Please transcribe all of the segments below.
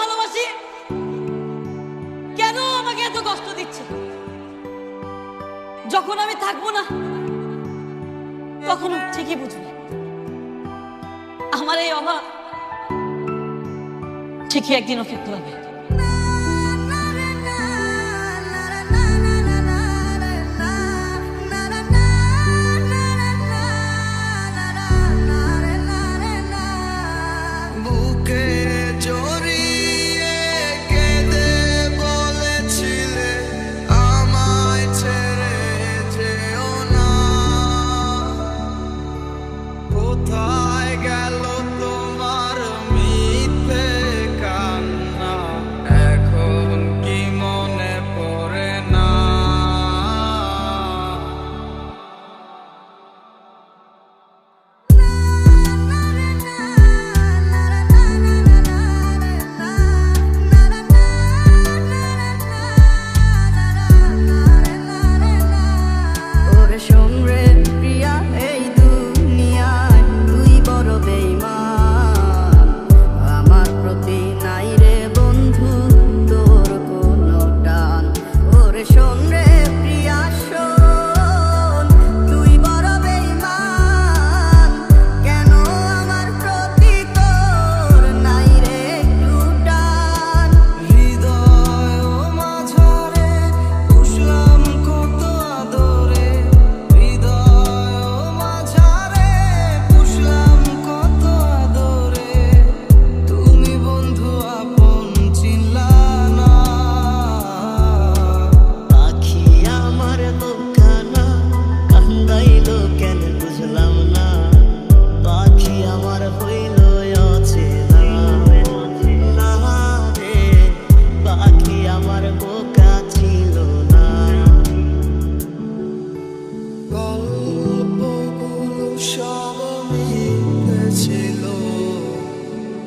ভালোবাসি? কেন আমাকে এত কষ্ট দিচ্ছে? যখন আমি থাকব না, তখন ঠিকই বুঝবে। আমার এই অভাব ঠিকই একদিন ওকে পাবে বুকে apart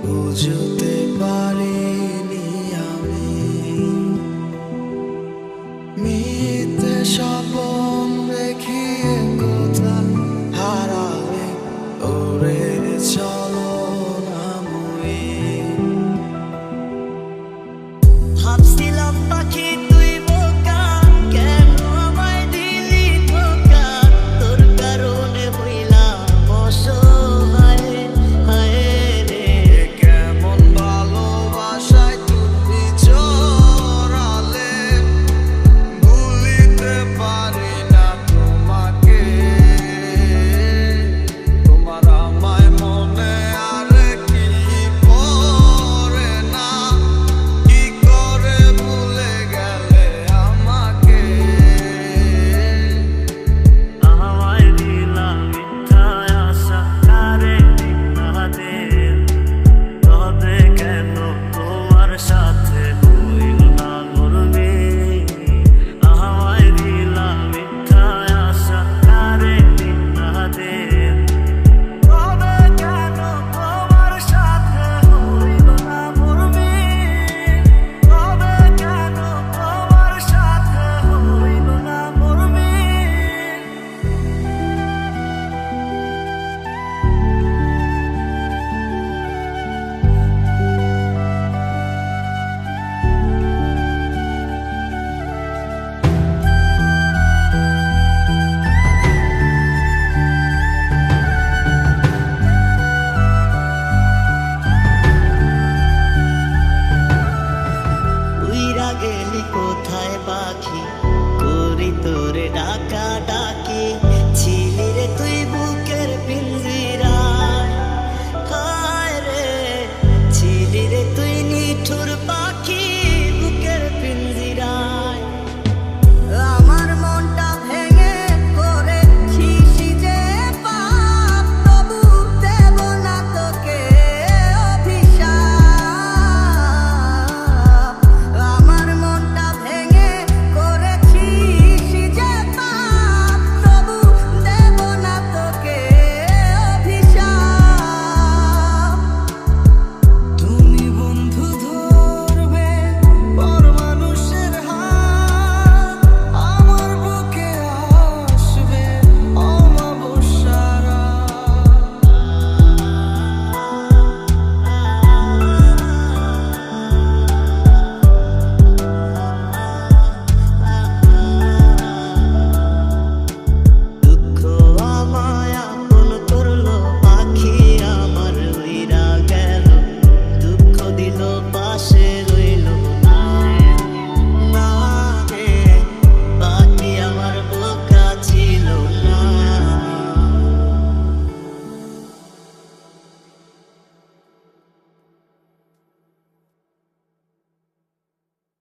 বুঝতে পারি।